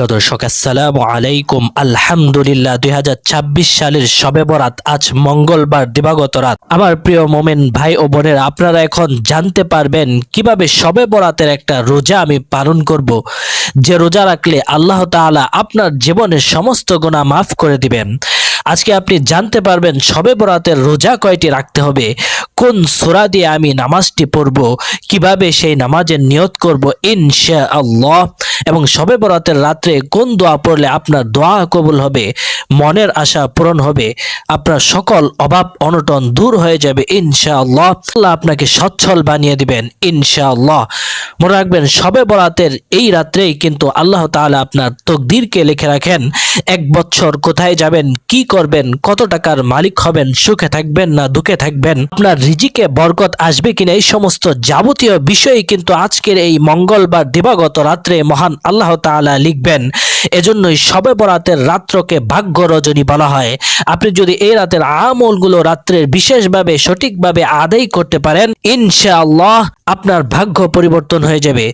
প্রিয় দর্শক, আসসালামু আলাইকুম। আলহামদুলিল্লাহ দু হাজার ছাব্বিশ সালের সবে বরাত, আজ মঙ্গলবার, দিবাগত রাত। আমার প্রিয় মোমেন ভাই ও বোনের, আপনারা এখন জানতে পারবেন কীভাবে সবে বরাতের একটা রোজা আমি পালন করব। যে রোজা রাখলে আল্লাহ তাআলা আপনার জীবনের সমস্ত গুনাহ মাফ করে দিবেন। আজকে আপনি জানতে পারবেন সবে বরাতের রোজা কয়টি রাখতে হবে, কোন সূরা দিয়ে আমি নামাজটি পড়ব, কীভাবে সেই নামাজের নিয়ত করব ইনশা আল্লাহ এবং সবে বরাতের রাত্রে কোন দোয়া পড়লে আপনার দোয়া কবুল হবে? মনের আশা পূরণ হবে। আপনার সকল অভাব, অনটন দূর হয়ে যাবে ইনশা আল্লাহ আপনাকে সচ্ছল বানিয়ে দিবেন ইনশা আল্লাহ মনে রাখবেন, সবে বরাতের এই রাত্রেই কিন্তু আল্লাহ তাআলা আপনার তকদিরকে লিখে রাখেন, এক বছর কোথায় যাবেন, কি করবেন, কত টাকার মালিক হবেন, সুখে থাকবেন না দুঃখে থাকবেন, আপনার রিজিকে বরকত আসবে কিনা, এই সমস্ত যাবতীয় বিষয় কিন্তু আজকের এই মঙ্গলবার দিবাগত রাত্রে মহান আল্লাহ তাআলা লিখবেন, এজন্যই সবে বরাতের রাত্রকে ভাগ্য রজনী বলা হয়। আপনি যদি এই রাতের আমলগুলো রাত্রের বিশেষভাবে, সঠিকভাবে আদায় করতে পারেন, ইনশাআল্লাহ আপনার ভাগ্য পরিবর্তন হয়ে যাবে।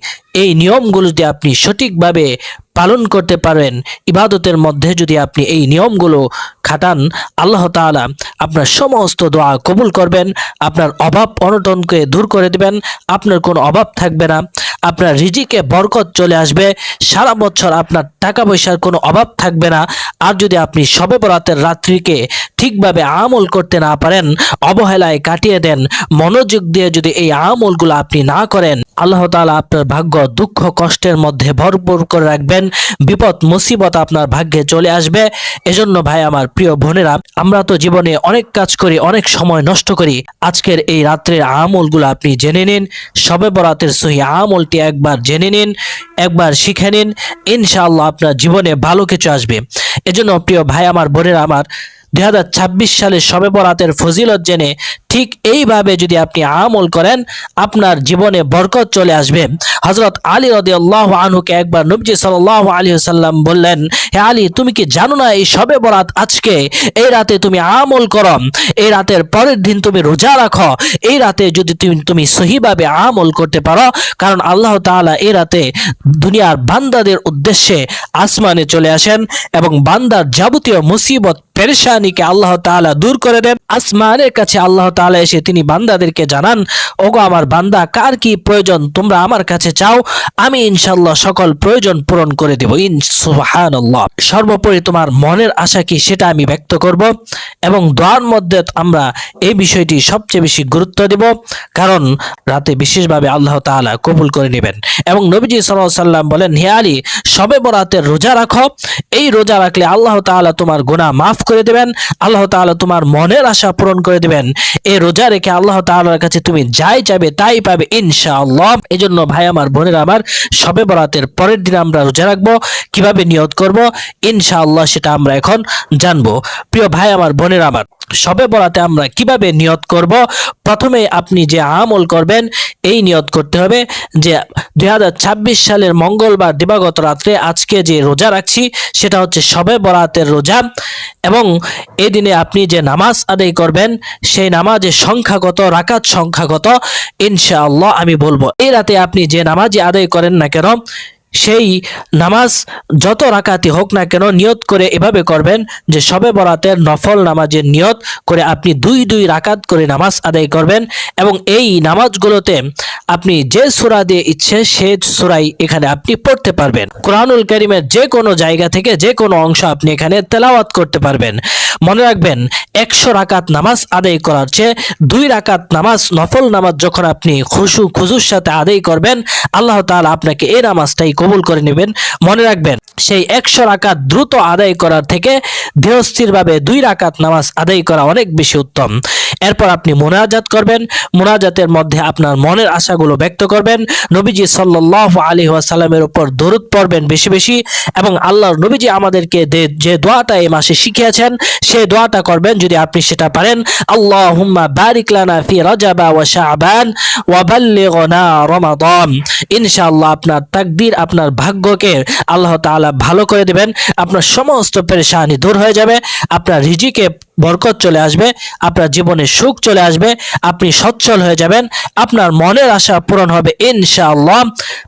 এই নিয়মগুলো যদি আপনি সঠিকভাবে পালন করতে পারেন, ইবাদতের মধ্যে যদি আপনি এই নিয়মগুলো খাটান, আল্লাহ তাআলা আপনার সমস্ত দোয়া কবুল করবেন, আপনার অভাব অনটনকে দূর করে দেবেন, আপনার কোনো অভাব থাকবে না। আপনার রিজিকে বরকত চলে আসবে। সারা বছর আপনার টাকা পয়সার কোনো অভাব থাকবে না। আর যদি আপনি শবে বরাতের রাত্রিকে ঠিকভাবে আমল করতে না পারেন, অবহেলায় কাটিয়ে দেন, মনোযোগ দিয়ে যদি এই আমলগুলো আপনি না করেন, আল্লাহ তাআলা আপনার ভাগ্য দুঃখ কষ্টের মধ্যে ভরপুর করে রাখবেন। বিপদ, মুসিবত আপনার ভাগ্যে চলে আসবে। এজন্য ভাই, আমার প্রিয় বোনেরা, আমরা তো জীবনে অনেক কাজ করি, অনেক সময় নষ্ট করি। আজকের এই রাত্রের আমলগুলো আপনি জেনে নিন। সবে বরাতের সহি আমলটি একবার জেনে নিন, একবার শিখে নিন, ইনশাআল্লাহ আপনার জীবনে ভালো কিছু আসবে। এজন্য প্রিয় ভাই, আমার বোনেরা, আমার দুই সালের শবে বরাতের ফজিলত জেনে ঠিক এইভাবে যদি আপনি আমল করেন, আপনার জীবনে বরকত চলে আসবে। হজরত আলী রদি আল্লাহ আনহুকে একবার নবজি সাল্লাহ আলী সাল্লাম বললেন, হে আলী, তুমি কি জানো না এই সবে বরাত আজকে? এই রাতে তুমি আমল করো, এই রাতের পরের দিন তুমি রোজা রাখো, এই রাতে যদি তুমি তুমি সহিভাবে আমল করতে পারো, কারণ আল্লাহ তাআলা এই রাতে দুনিয়ার বান্দাদের উদ্দেশ্যে আসমানে চলে আসেন এবং বান্দার যাবতীয় মুসিবত পেরেশানিকে আল্লাহ তাআলা দূর করে দেন। আসমানের কাছে আল্লাহ তাআলা এসে তিনি বান্দাদেরকে জানান, ওগো আমার বান্দা, কার কি প্রয়োজন? তোমরা আমার কাছে চাও, আমি ইনশাল্লাহ সকল প্রয়োজন পূরণ করে দেব। ইন, সুবহানাল্লাহ। সর্বোপরি তোমার মনের আশা কি সেটা আমি ব্যক্ত করব এবং দোয়ার মধ্যে আমরা এই বিষয়টি সবচেয়ে বেশি গুরুত্ব দেব, কারণ রাতে বিশেষভাবে আল্লাহ তাআলা কবুল করে নেবেন। এবং নবীজি সাল্লাল্লাহু সাল্লাম বলেন, হে আলী, সবে বরাতের রোজা রাখো। এই রোজা রাখলে আল্লাহ তাআলা তোমার গুনাহ মাফ করে দেবেন, আল্লাহ তাআলা তোমার মনের আশা পূরণ করে দেবেন। এ রোজা রেখে আল্লাহ তাআলার কাছে তুমি যাই চাবে তাই পাবে ইনশাআল্লাহ। এজন্য ভাই আমার, বোনের আমার, সবে বরাতের পরের দিন আমরা রোজা রাখব। কীভাবে নিয়ত করব? ইনশাআল্লাহ সেটা আমরা এখন জানব। প্রিয় ভাই আমার, বোনের আমার সবে বরাতে আমরা কীভাবে নিয়ত করব? প্রথমে আপনি যে আমল করবেন, এই নিয়ত করতে হবে যে দুই সালের মঙ্গলবার দিবাগত রাত্রে আজকে যে রোজা রাখছি, সেটা হচ্ছে সবে বরাতের রোজা। এবং এই দিনে আপনি যে নামাজ আদায় করবেন, সেই নামাজের সংখ্যাগত রাকাত সংখ্যা কত, ইনশাআল্লাহ আমি বলব। এই রাতে আপনি যে নামাজই আদায় করেন না কেন সেই নামাজ যত রাকাতি হোক না কেন নিয়ত করে এভাবে করবেন যে সবে বরাতের নফল নামাজের নিয়ত করে আপনি দুই দুই রাকাত করে নামাজ আদায় করবেন এবং এই নামাজগুলোতে আপনি যে সূরা দিয়ে ইচ্ছে সে সুরাই এখানে আপনি পড়তে পারবেন। কোরআনুল করিমের যে কোনো জায়গা থেকে যে কোনো অংশ আপনি এখানে তেলাওয়াত করতে পারবেন। মনে রাখবেন, একশো রাকাত নামাজ আদায় করার চেয়ে দুই রাকাত নামাজ, নফল নামাজ যখন আপনি খুশু খুজুর সাথে আদায় করবেন, আল্লাহ তাআলা আপনাকে এই নামাজটাই কবুল করে নেবেন। মনে রাখবেন, সেই একশো রাকাত দ্রুত আদায় করার থেকে ধীরস্থিরভাবে দুই রাকাত নামাজ আদায় করা অনেক বেশি উত্তম। এরপর আপনি মোনাজাত করবেন। মোনাজাতের মধ্যে আপনার মনের আশাগুলো ব্যক্ত করবেন। নবীজি সাল্লাহ আলী ওয়াসাল্লামের উপর দরুদ পড়বেন বেশি বেশি এবং আল্লাহর নবীজি আমাদেরকে যে দোয়াটা এই মাসে শিখিয়েছেন, সে দোয়াটা করবেন যদি আপনি সেটা পারেন। আল্লাহুম্মা বারিক লানা ফি রাজাবা ওয়া শাবান ওয়া বাল্লিগনা ইনশাআল্লাহ আপনার তাকদীর আপনার আপনার ভাগ্যকে আল্লাহ তাআলা ভালো করে দেবেন, আপনার সমস্ত পেরেশানি দূর হয়ে যাবে, আপনার রিজিকে বরকত চলে আসবে, আপনার জীবনে সুখ চলে আসবে, আপনি সচ্ছল হয়ে যাবেন, আপনার মনের আশা পূরণ হবে ইনশাআল্লাহ।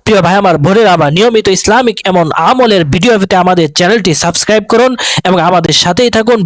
প্রিয় ভাই, আমার ভোরের আবার নিয়মিত ইসলামিক এমন আমলের ভিডিও আমাদের চ্যানেলটি সাবস্ক্রাইব করুন এবং আমাদের সাথেই থাকুন